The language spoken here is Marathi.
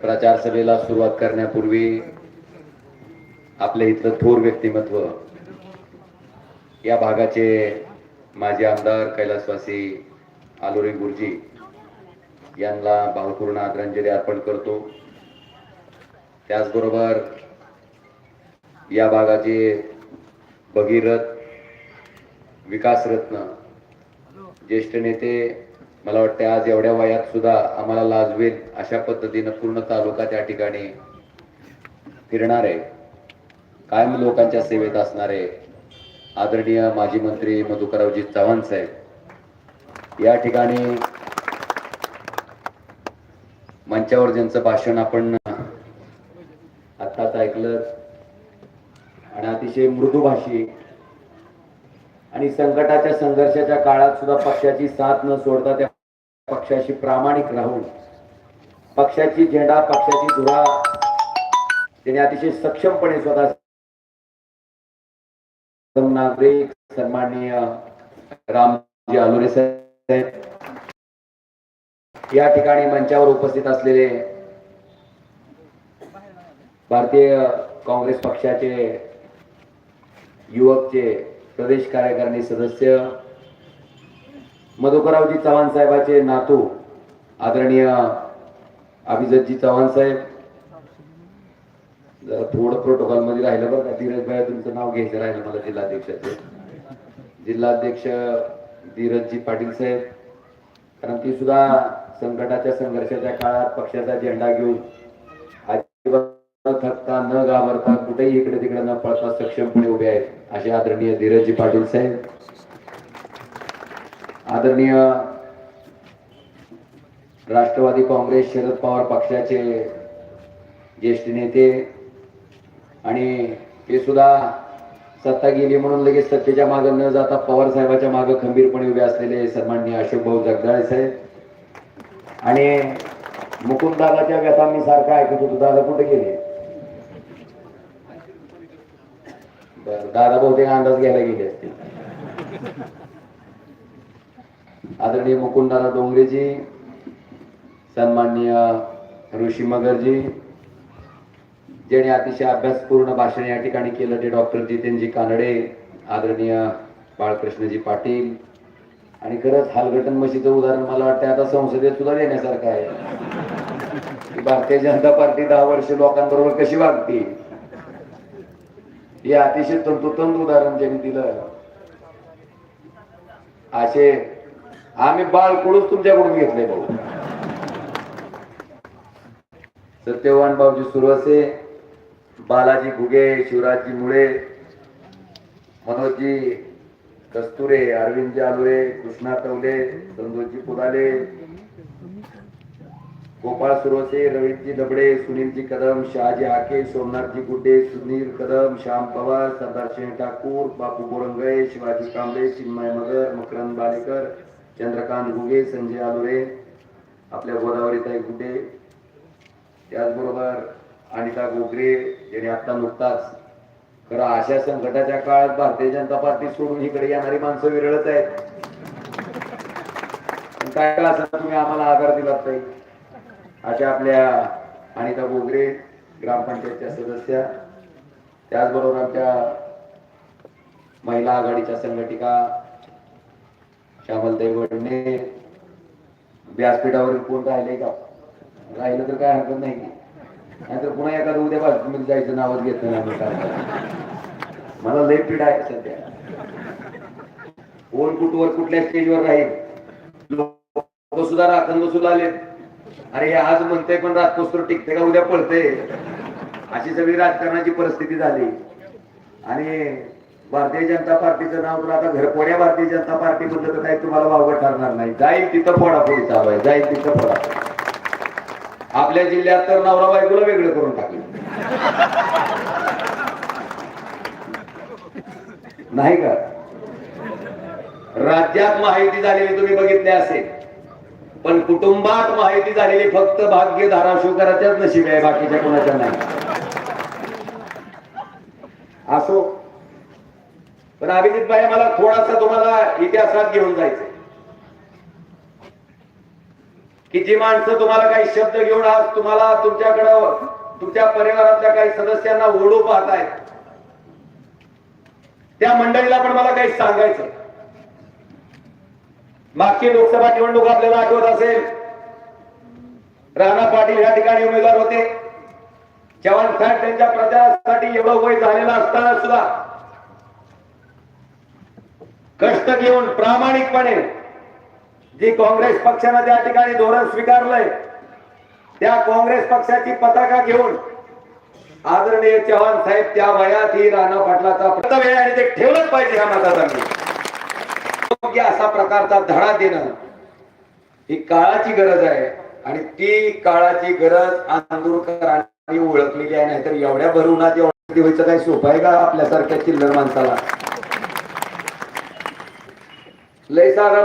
प्रचार सभेला सुरुवात करण्यापूर्वी आपल्या इथलं थोर व्यक्तिमत्व या भागाचे माजी आमदार कैलासवासी आलोरे गुरुजी यांना भावपूर्ण आदरांजली अर्पण करतो. त्याचबरोबर या भागाचे भगीरथ विकासरत्न ज्येष्ठ नेते मला वाटते आज एवढ्या वयात सुद्धा आम्हाला लाजवेल अशा पद्धतीनं पूर्ण तालुका त्या ठिकाणी फिरणार आहे. कायम लोकांच्या सेवेत असणारे आदरणीय माजी मंत्री मधुकररावजी चव्हाण साहेब. या ठिकाणी मंचावर ज्यांचं भाषण आपण आत्ताच ऐकलं आणि अतिशय मृदुभाषी आणि संकटाच्या संघर्षाच्या काळात सुद्धा पक्षाची साथ न सोडता त्या पक्षाशी प्रामाणिक राहून पक्षाची झेंडा पक्षाची धुरा त्याने अतिशय सक्षमपणे स्वतः नागरिक सन्माननीय रामजी आलोरे साहेब या ठिकाणी मंचावर उपस्थित असलेले भारतीय काँग्रेस पक्षाचे युवकचे प्रदेश कार्यकारिणी सदस्य मधुकरावजी चव्हाण साहेबाचे नातू आदरणीय अभिजितजी चव्हाण साहेब. जरा थोडं प्रोटोकॉलमध्ये राहिलं बरं का. धीरज भाई तुमचं नाव घ्यायचं राहिलं मला जिल्हाध्यक्षाचं. जिल्हाध्यक्ष धीरजजी पाटील साहेब. कारण ती सुद्धा संकटाच्या संघर्षाच्या काळात पक्षाचा झेंडा घेऊन अजिबात न न घाबरता कुठेही इकडे तिकडे न पळता सक्षमपणे उभे आहेत. असे आदरणीय धीरजी पाटील साहेब. आदरणीय राष्ट्रवादी काँग्रेस शरद पवार पक्षाचे ज्येष्ठ नेते आणि ते सुद्धा सत्ता गेली म्हणून लगेच सत्तेच्या मागे न जाता पवार साहेबाच्या मागे खंबीरपणे उभे असलेले सन्माननीय अशोक भाऊ जगदाळे साहेब. आणि मुकुंद दादाच्या व्यथा मी सारखा ऐकत होतो. दादा कुठे गेले बर दादा बहुतेक अंदाज घ्यायला गेले असतील. आदरणीय मुकुंदाला डोंगरेजी सन्माननीय ऋषी मगरजी ज्याने अतिशय अभ्यासपूर्ण भाषण या ठिकाणी केलं ते डॉक्टर जितेनजी कानडे आदरणीय बाळकृष्णजी पाटील. आणि खरंच हालगटन मशीचं उदाहरण मला वाटतं आता संसदेत सुद्धा देण्यासारखं आहे. भारतीय जनता पार्टी दहा वर्ष लोकांबरोबर कशी वागते? हे अतिशय तंतोतंत उदाहरण त्यांनी दिलं. असे आम्ही बाळकडूच तुमच्याकडून घेतले भाऊ. सत्यवान भाऊजी सुरवसे बालाजी घुगे शिवराजजी मुळे मनोजजी कस्तुरे अरविंद जालुरे कृष्णा तवले संतोषजी पुदाले गोपाळ सुरवसे रवीजी दबडे सुनीलजी कदम शहाजी आके सोमनाथजी गुड्डे सुनील कदम श्याम पवार सरदार सिंह ठाकूर बापू गोरंगळे शिवाजी कांबळे चिन्मय मगर मकरंद बालेकर चंद्रकांत घुगे संजय आलुरे आपल्या गोदावरीताई गुड्डे त्याचबरोबर अनिता गोगरे यांनी आता नुकताच खरं अशा संकटाच्या काळात भारतीय जनता पार्टी सोडून इकडे येणारी माणसं विरळत आहेत. पण काय केलं तुम्ही आम्हाला आधार दिला ताई? अशा आपल्या अनिता बोगरे ग्रामपंचायतच्या सदस्या त्याचबरोबर आमच्या महिला आघाडीच्या संघटिका श्यामलताई वडणे व्यासपीठावरील कोण राहिले का? राहिलं तर काय हरकत नाही. नाहीतर पुन्हा एखादं उद्या बघ तुम्ही जायचं नावच घेत नाही मला लय पीठ आहे सध्या. कोण कुठवर कुठल्या स्टेजवर राहील? लोक सुद्धा राखण सुद्धा आले अरे हे आज म्हणते पण राजकोस्तर टिकते का? उद्या पळते अशी सगळी राजकारणाची परिस्थिती झाली. आणि भारतीय जनता पार्टीचं नाव तर आता घरपोड्या भारतीय जनता पार्टी म्हणलं तर काही तुम्हाला वावगं ठरणार नाही. जाईल तिथं फोडाफोडी चालू आहे. जाईल तिथं फोडाफोडी. आपल्या जिल्ह्यात तर नवरा बायकोला वेगळं करून टाकलं. नाही का? राज्यात माहिती झालेली तुम्ही बघितले असेल. पण कुटुंबात माहिती झालेली फक्त भाग्य धाराशिवकराच्याच नशीब आहे बाकीच्या कोणाच्या नाही. असो. पण अभिजित भाई मला थोडासा तुम्हाला इतिहासात घेऊन जायचं की जी माणसं तुम्हाला काही शब्द घेऊन आज तुम्हाला तुमच्याकडं तुमच्या परिवारातल्या काही सदस्यांना ओढू पाहत आहेत त्या मंडळीला पण मला काही सांगायचं मागची लोकसभा निवडणूक आपल्याला आठवत असेल राणा पाटील या ठिकाणी उमेदवार होते. चव्हाण साहेब त्यांच्या प्रचारासाठी एवढं वय झालेलं असताना सुद्धा कष्ट घेऊन प्रामाणिकपणे जी काँग्रेस पक्षानं त्या ठिकाणी धोरण स्वीकारलंय त्या काँग्रेस पक्षाची पताका घेऊन आदरणीय चव्हाण साहेब त्या वयात ही राणा पाटलाचा कर्तव्य आणि ते ठेवलंच पाहिजे ह्या मतदारांनी योग्य असा प्रकारचा धडा देणं ही काळाची गरज आहे. आणि ती काळाची गरज आंदोलकरांनी ओळखलेली आहे नाहीतर एवढ्या भरवणात एवढ्या व्हायचं काही सोपं आहे का आपल्यासारख्या चिल्लर माणसाला? लय सारा